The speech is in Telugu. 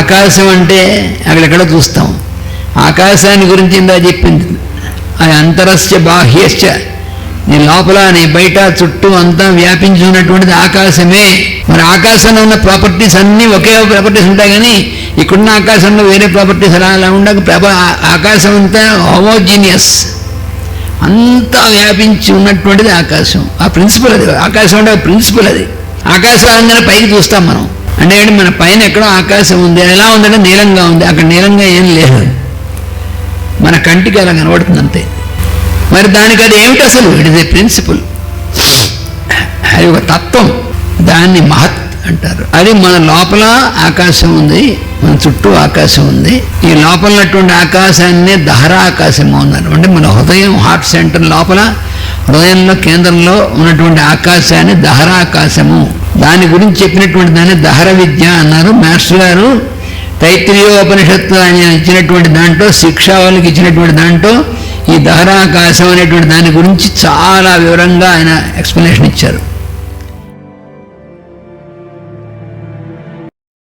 ఆకాశం అంటే అక్కడెక్కడ చూస్తాం. ఆకాశాన్ని గురించి ఇందా చెప్పింది. అది అంతరస్య బాహ్యశ్చ. నీ లోపల నీ బయట చుట్టూ అంతా వ్యాపించి ఉన్నటువంటిది ఆకాశమే. మరి ఆకాశంలో ఉన్న ప్రాపర్టీస్ అన్నీ ఒకే ప్రాపర్టీస్ ఉంటాయి కానీ ఇక్కడున్న ఆకాశంలో వేరే ప్రాపర్టీస్ అలా అలా ఉండక. ఆకాశం అంతా హోమోజీనియస్ అంతా వ్యాపించి ఉన్నటువంటిది ఆకాశం. ఆ ప్రిన్సిపల్ అది. ఆకాశం అంటే ప్రిన్సిపల్ అది. ఆకాశం పైకి చూస్తాం మనం. అంటే మన పైన ఎక్కడో ఆకాశం ఉంది. అది ఎలా ఉందంటే నీలంగా ఉంది. అక్కడ నీలంగా ఏం లేదు. మన కంటికి అలా కనబడుతుంది అంతే. మరి దానికి అది ఏమిటి అసలు? ఇట్ ఇస్ ఏ ప్రిన్సిపల్ అది ఒక తత్వం. దాన్ని మహత్ అంటారు. అది మన లోపల ఆకాశం ఉంది. మన చుట్టూ ఆకాశం ఉంది. ఈ లోపల ఉన్నటువంటి ఆకాశాన్ని దహరా ఆకాశము అన్నారు. అంటే మన హృదయం హార్ట్ సెంటర్ లోపల హృదయంలో కేంద్రంలో ఉన్నటువంటి ఆకాశాన్ని దహరా ఆకాశము. దాని గురించి చెప్పినటువంటి దాన్ని దహర విద్య అన్నారు. మాస్టర్ గారు తైత్రీయోపనిషత్తు ఆయన ఇచ్చినటువంటి దాంట్లో శిక్ష వాళ్ళకి ఇచ్చినటువంటి దాంట్లో ఈ దహరాకాశం అనేటువంటి దాని గురించి చాలా వివరంగా ఆయన ఎక్స్ప్లెనేషన్ ఇచ్చారు.